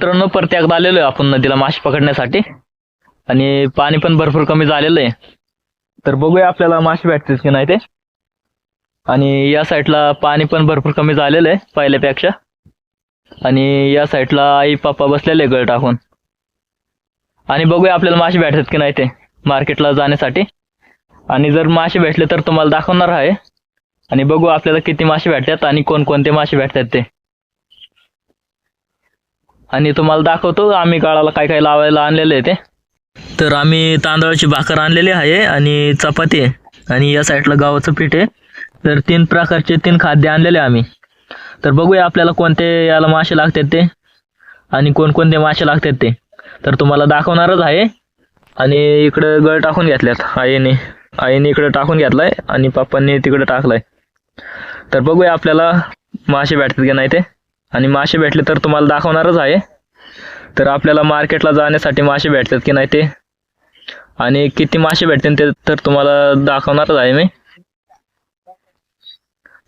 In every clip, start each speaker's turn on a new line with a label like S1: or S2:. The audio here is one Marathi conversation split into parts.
S1: मित्रांनो परत एकदा आलेलो आहे आपण नदीला मासे पकडण्यासाठी. आणि पाणी पण भरपूर कमी झालेलं आहे तर बघूया आपल्याला मासे भेटतील की नाही ते. आणि या साईडला पाणी पण भरपूर कमी झालेलं आहे पहिल्यापेक्षा. आणि या साईडला आई पप्पा बसलेले गळ टाकून. आणि बघूया आपल्याला मासे भेटतात की नाही ते मार्केटला जाण्यासाठी. आणि जर मासे भेटले तर तुम्हाला दाखवणार आहे. आणि बघू आपल्याला किती मासे भेटतात आणि कोणकोणते मासे भेटतात ते. आणि तुम्हाला दाखवतो आम्ही गाळाला काय काय लावायला आणलेले आहे ते. तर आम्ही तांदळाची भाकर आणलेली आहे आणि चपाती आहे. आणि या साईडला गव्हाचं पीठ आहे. तर तीन प्रकारचे तीन खाद्य आणलेले आम्ही. तर बघूया आपल्याला कोणते याला मासे लागतात ते. आणि कोणकोणते मासे लागतात ते. तर तुम्हाला दाखवणारच आहे. आणि इकडं गळ टाकून घेतल्यात. आईने आईने इकडं टाकून घेतलाय आणि पप्पांनी तिकडे टाकलाय. तर बघूया आपल्याला मासे भेटतात की नाही ते. आणि मासे भेटले तर तुम्हाला दाखवणारच आहे. तर आपल्याला मार्केटला जाण्यासाठी मासे भेटतात की नाही ते? आणि किती मासे भेटतील ते तर तुम्हाला दाखवणारच आहे मी.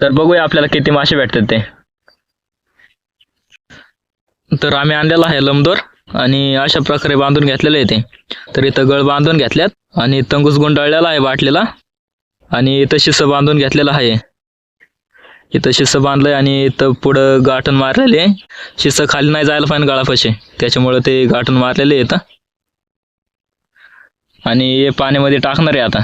S1: तर बघूया आपल्याला किती मासे भेटतात ते. तर आम्ही आणलेला आहे लमदोर आणि अशा प्रकारे बांधून घेतलेले आहे ते. तर इथं गळ बांधून घेतल्यात आणि तंगूस गुंडाळलेला आहे बाटलेला आणि इथं बांधून घेतलेलं आहे. इथं शिसं बांधलंय आणि इथं पुढं गाठण मारलेले आहे. शिस्स खाली नाही जायला पाहिजे गाळापाशी. त्याच्यामुळे ते गाठण मारलेले आहे इथं. आणि हे पाण्यामध्ये टाकणार आहे आता.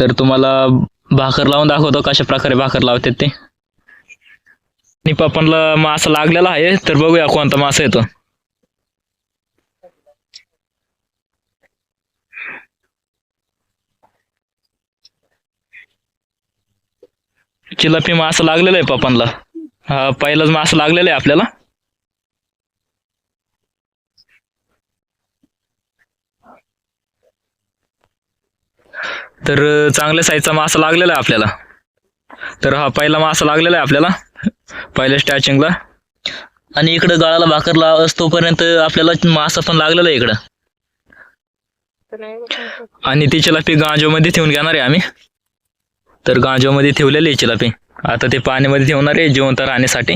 S1: तर तुम्हाला भाकर लावून दाखवतो कशा प्रकारे भाकर लावतात ते. आणि पप्पांना मासा लागलेला आहे. तर बघूया कोणता मासा येतो. चिलापी मासा लागलेला आहे पप्पांना हा पहिलाच मासा लागलेला आहे आपल्याला. तर चांगल्या साईजचा मासा लागलेला आहे आपल्याला. तर हा पहिला मासा लागलेला आहे आपल्याला. पहिल्या स्टॅचिंगला आणि इकडं गाळाला भाकरला असतोपर्यंत आपल्याला मासा पण लागलेला आहे इकडं. आणि ती चिलापी गांजोमध्ये ठेवून घेणार आहे आम्ही. तर गांजामध्ये ठेवलेली आहे चिलापी. आता ते पाण्यामध्ये ठेवणार आहे जिवंत राहण्यासाठी.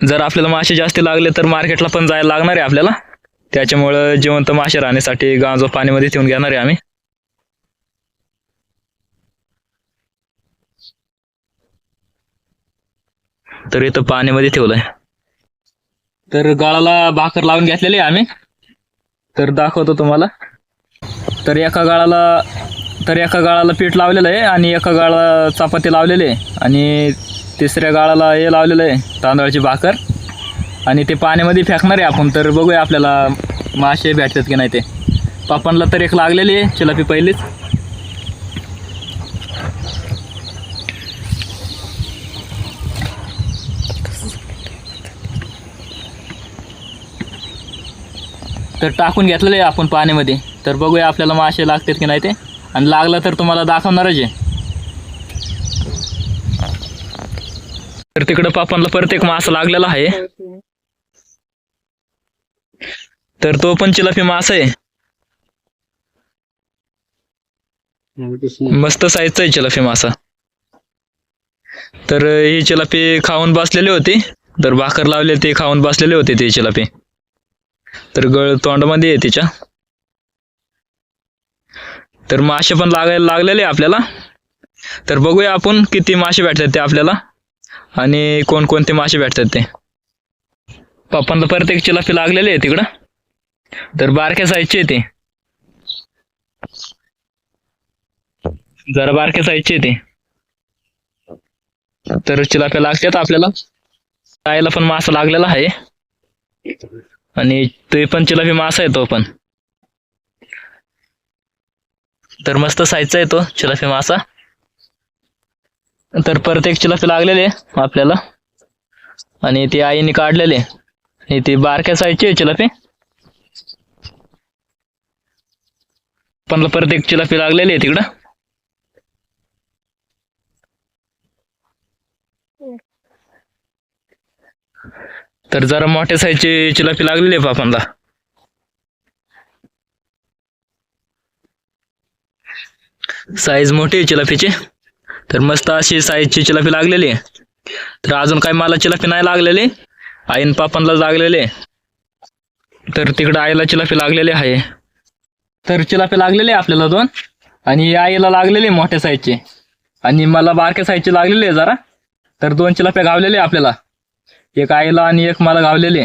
S1: जर आपल्याला मासे जास्त लागले तर मार्केटला पण जायला लागणार आहे आपल्याला. त्याच्यामुळं जिवंत मासे राहण्यासाठी गांजो पाण्यामध्ये ठेवून घेणार आहे आम्ही. तर इथं पाण्यामध्ये ठेवलंय. तर गाळाला भाकर लावून घेतलेली आहे आम्ही. तर दाखवतो तुम्हाला. तर एका गाळाला तर एका गाळाला पीठ लावलेलं आहे आणि एका गाळाला चपाती लावलेली आहे. आणि तिसऱ्या गाळाला हे लावलेलं आहे तांदळाची भाकर. आणि ते पाण्यामध्ये फेकणार आहे आपण तर बघूया आपल्याला मासे भेटतात की नाही ते. पापांना तर एक लागलेली आहे चिलापी पहिलीच. तर टाकून घेतलेलं आहे आपण पाण्यामध्ये. तर बघूया आपल्याला मासे लागतात की नाही ते. आणि लागलं तर तुम्हाला दाखवणारच आहे. तर तिकडं पापांना परत एक मासा लागलेला आहे. तर तो पण चिलापी मासा आहे. मस्त साईजचा आहे चिलापी मासा. तर ही चिलापी खाऊन बसलेली होती. तर भाकर लावले ते खाऊन बसलेले होते ते चिलापी तर गळ तोंडामध्ये आहे तिच्या. तर मासे पण लागायला लागलेले आहे आपल्याला. तर बघूया आपण किती मासे भेटतात ते आपल्याला. आणि कोणकोणते मासे भेटतात ते. पप्पांना परत एक चिलापी लागलेली आहे तिकडं. तर बारक्या साईजचे ते. जरा बारक्या साईजचे ते. तर चिलाप्या लागतात आपल्याला. ताईला पण मासा लागलेला आहे. आणि ते पण चिलाफी मासा आहे तो पण. तर मस्त साईजचा आहे तो मासा तर परत एक लागलेले आपल्याला. आणि ते आईने काढलेले आणि ती बारक्या साईजची आहे पण प्रत्येक चिलाफी लागलेली आहे तिकडं. तर जरा मोठ्या साईजची चिलाफी लागलेली आहे पापांना साईज मोठी आहे चिलाफीची. तर मस्त अशी साईजची चिलाफी लागलेली तर अजून काही मला चिलाफी नाही लागलेली. आईन पापांना लागलेले. तर तिकडं आईला चिलाफी लागलेले आहे. तर चिलाफी लागलेले आपल्याला दोन. आणि आईला लागलेली मोठ्या साईजची आणि मला बारक्या साईजचे लागलेले आहे जरा. तर दोन चिलाफ्या गावलेले आपल्याला. एक आईला आणि एक मला गावलेले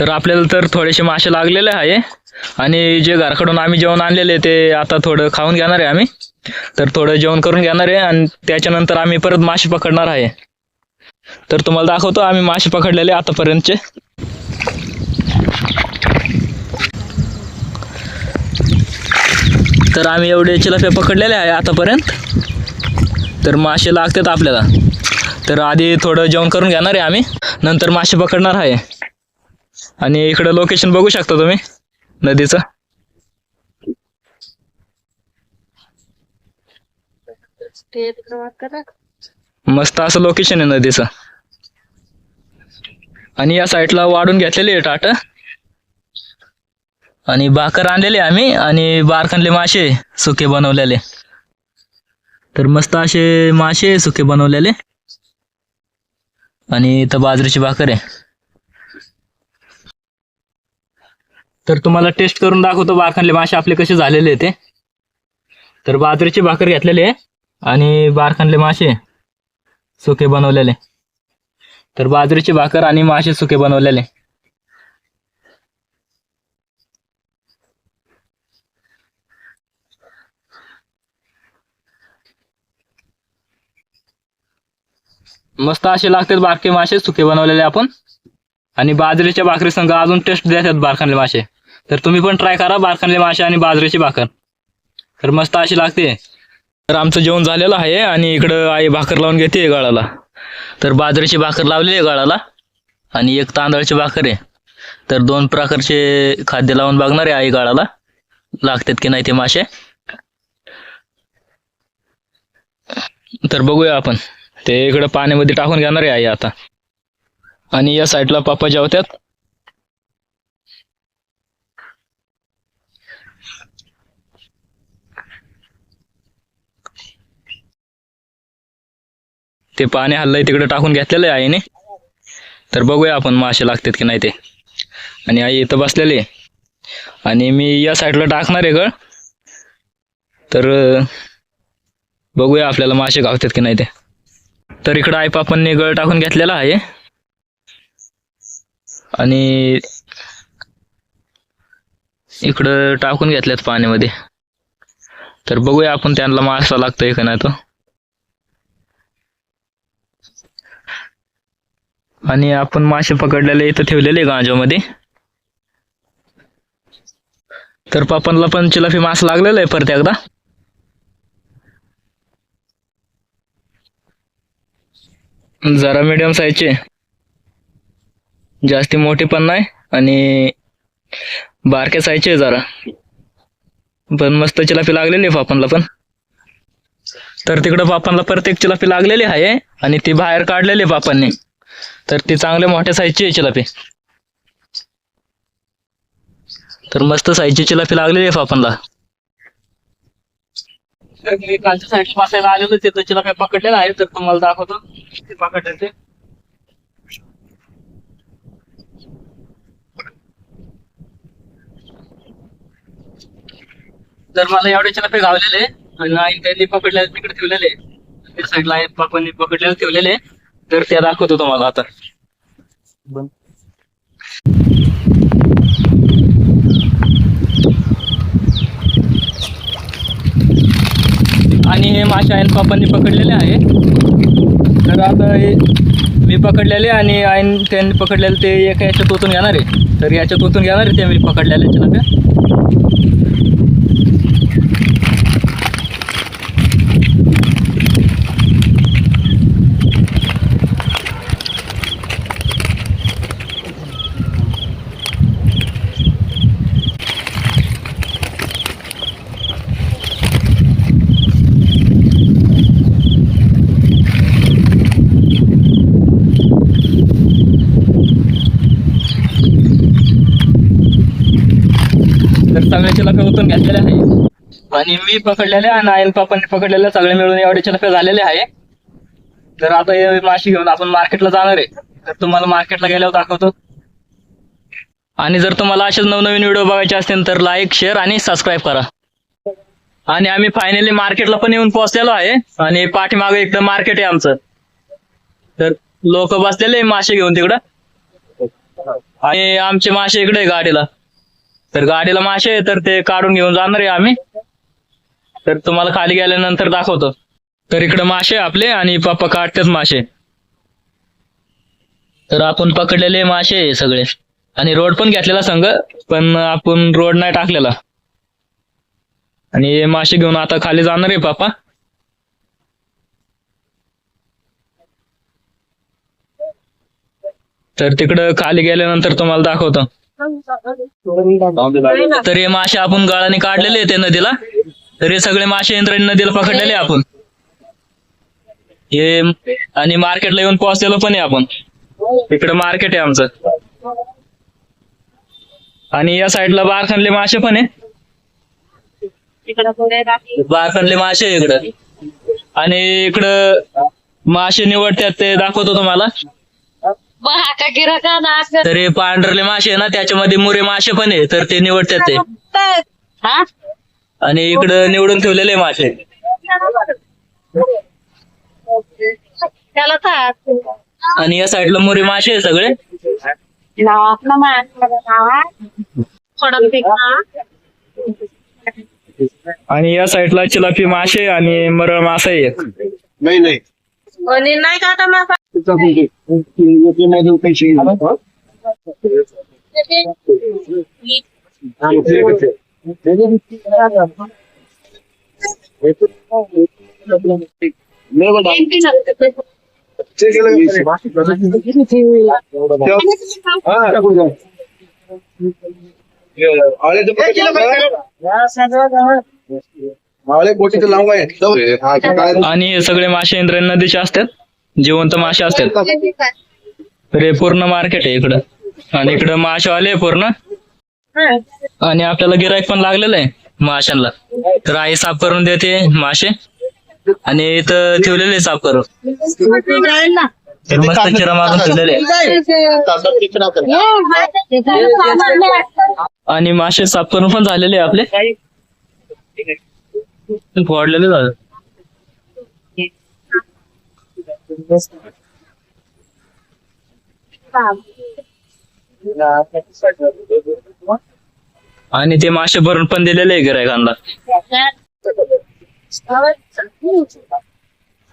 S1: तर आपल्याला तर थोडेसे मासे लागलेले आहे. आणि जे घराकडून आम्ही जेवण आणलेले ते आता थोडं खाऊन घेणार आहे आम्ही. तर थोडं जेवण करून घेणार आहे आणि त्याच्यानंतर आम्ही परत मासे पकडणार आहे. तर तुम्हाला दाखवतो आम्ही मासे पकडलेले आतापर्यंतचे. तर आम्ही एवढे चिलफे पकडलेले आहे आतापर्यंत. तर मासे लागतात आपल्याला. तर आधी थोडं जेवण करून घेणार आहे आम्ही. नंतर मासे पकडणार आहे. आणि इकडं लोकेशन बघू शकता तुम्ही नदीचं. मस्त असं लोकेशन आहे नदीचं. आणि या साईडला वाढून घेतलेले आहे टाट. आणि भाकर आणलेले आम्ही आणि बारखानले मासे सुके बनवलेले. तर मस्त असे मासे सुके बनवलेले. आणि इथं बाजरीची भाकर आहे. तर तुम्हाला टेस्ट करून दाखवतो बारखानले मासे आपले कसे झालेले ते. तर बाजरीची भाकर घेतलेले आणि बारखानले मासे सुके बनवलेले. तर बाजरीची भाकर आणि मासे सुके बनवलेले. मस्त असे लागतात बारके मासे सुके बनवलेले आपण. आणि बाजरीच्या भाकरी संघ अजून टेस्ट देतात बारखानले मासे तर तुम्ही पण ट्राय करा बारखानले मासे आणि बाजरीची भाकर. तर मस्त अशी लागते. तर आमचं जेवण झालेलं आहे आणि इकडं आई भाकर लावून घेते गळाला. तर बाजरीची भाकर लावली आहे गळाला. आणि एक तांदळाची भाकर आहे. तर दोन प्रकारचे खाद्य लावून बघणार आहे आई गळाला. लागतात की नाही ते मासे. तर बघूया आपण. ते इकडं पाण्यामध्ये टाकून घेणार आहे आई आता. आणि या साईडला पप्पा जेवतात. ते पाणी हल्लंय तिकडे टाकून घेतलेलं आहे आईने. तर बघूया आपण मासे लागतात की नाही ते. आणि आई इथं बसलेली आहे. आणि मी या साईडला टाकणार आहे गळ तर बघूया आपल्याला मासे गावतात की नाही ते. तर इकडं आई पापांनी गळ टाकून घेतलेला आहे. आणि इकडं टाकून घेतल्यात पाण्यामध्ये. तर बघूया आपण त्यांना मासा लागतोय का नाही तो. आणि आपण मासे पकडलेले इथं ठेवलेले गांजामध्ये तर पापनला पण चिलाफी मास लागलेला आहे परत एकदा. जरा मीडियम साईजचे जास्ती मोठे पण नाही आणि बारक्या साईजचे आहे जरा. पण मस्त चिलाफी लागलेली आहे पापनला पण. तर तिकडं पापांना प्रत्येक चिलाफी लागलेली आहे आणि ती बाहेर काढलेली आहे पापांनी तर ती चांगल्या मोठ्या साईजची आहे चिलापी. तर मस्त साईजची चिलापी लागलेली आहे आपणला कालच्या साईडला बसायला आलेलो तिथं चिलापी पकडलेला आहे तर तुम्हाला दाखवतो. ते पकडले ते तर मला एवढे चिलापी गावलेले आणि आई त्यांनी पकडले तिकडे ठेवलेले साईडला आहेत पापांनी पकडलेले ठेवलेले तर त्या दाखवतो तुम्हाला आता. आणि हे मासे आईन पापांनी पकडलेले आहे. तर आता हे मी पकडलेले आणि आईन त्यांनी पकडलेले ते एका याच्यात ओतून घेणार आहे. तर याच्यात ओतून घेणार आहे ते मी पकडलेले चिलाप्या तर सगळे घेतलेले आहे. आणि मी पकडलेले आणि आयन पापांनी पकडलेले सगळे मिळून एवढे चिलाप्या झालेले आहे. तर आता हे माशी घेऊन आपण मार्केटला जाणार आहे. तर तुम्हाला मार्केटला गेल्यावर दाखवतो. आणि जर तुम्हाला असेच नवनवीन व्हिडिओ बघायचे असतील तर लाईक शेअर आणि सबस्क्राईब करा. आणि आम्ही फायनली मार्केटला पण येऊन पोहोचलेलो आहे. आणि पाठीमागे इकडं मार्केट आहे आमचं. तर लोक बसलेले मासे घेऊन तिकडं. आणि आमचे मासे इकडे गाडीला. तर गाडीला मासे आहे तर ते काढून घेऊन जाणार आहे आम्ही. तर तुम्हाला खाली गेल्यानंतर दाखवतो. तर इकडे मासे आपले आणि पप्पा काढतात मासे. तर आपण पकडलेले मासे आहे सगळे. आणि रोड पण घेतलेला संघ पण आपण रोड नाही टाकलेला. आणि हे मासे घेऊन आता खाली जाणार आहे पापा तर तिकडं खाली गेल्यानंतर तुम्हाला दाखवतो. तर हे मासे आपण गाळाने काढलेले आहेत ते नदीला. तर हे सगळे मासे इंद्रायणी नदीला पकडलेले आपण. हे आणि मार्केटला येऊन पोहोचलेलो पण आहे आपण. इकडे मार्केट आहे आमचं. आणि या साईडला बारखानले मासे पण आहे. बारखानले मासे इकडं. आणि इकडं मासे निवडतात ते दाखवतो तुम्हाला.
S2: का गिराका ना
S1: तर हे पांढरले मासे आहे ना त्याच्यामध्ये मुरे मासे पण आहे तर ते निवडतात ते.
S2: हा?
S1: आणि इकडं निवडून ठेवलेले मासे.
S2: त्याला काय
S1: आणि या साईडला मुरे मासे आहे सगळे.
S2: नाव आपलं मान थोडं पीक
S1: आणि या साईडला चिलापी मासे आणि मरळ मासा आहे एक.
S3: नाही नाही.
S2: आणि नाही का
S1: आणि हे? सगळे मासे इंद्रायणी नदीचे असतात? जिवंत मासे असतात. हे पूर्ण मार्केट आहे इकडं. आणि इकडं मासेवाले आहे पूर्ण. आणि आपल्याला गिराईक पण लागलेलं आहे माशांना तर आई साफ करून देते मासे. आणि इथं ठेवलेले आहे साफ करून. तर मस्त चिरा मारून ठेवलेले आहे. आणि मासे साफ करून पण झालेले आहे आपले. फोडलेले झाले. आणि ते मासे भरून पण दिलेले आहे गिरायकांना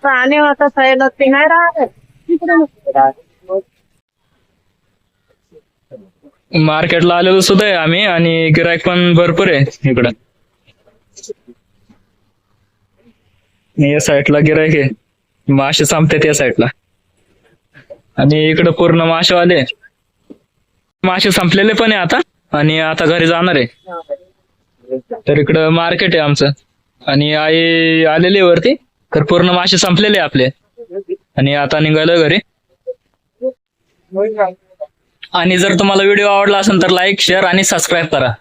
S2: पाणी होता साईडला ते नाही राहत.
S1: मार्केटला आलेलो सुद्धा आहे आम्ही आणि गिरायक पण भरपूर आहे इकडं. या साईडला गिरायक आहे. मासे संपते या साईडला आणि इकडं पूर्ण मासेवाले मासे संपलेले पण आहे आता आणि आता घरी जाणार आहे. तर इकडं मार्केट आहे आमचं. आणि आई आलेली आहे वरती तर पूर्ण मासे संपलेले आहे आपले. आणि आता निघालो घरी. आणि जर तुम्हाला व्हिडिओ आवडला असेल तर लाईक शेअर आणि सबस्क्राईब करा.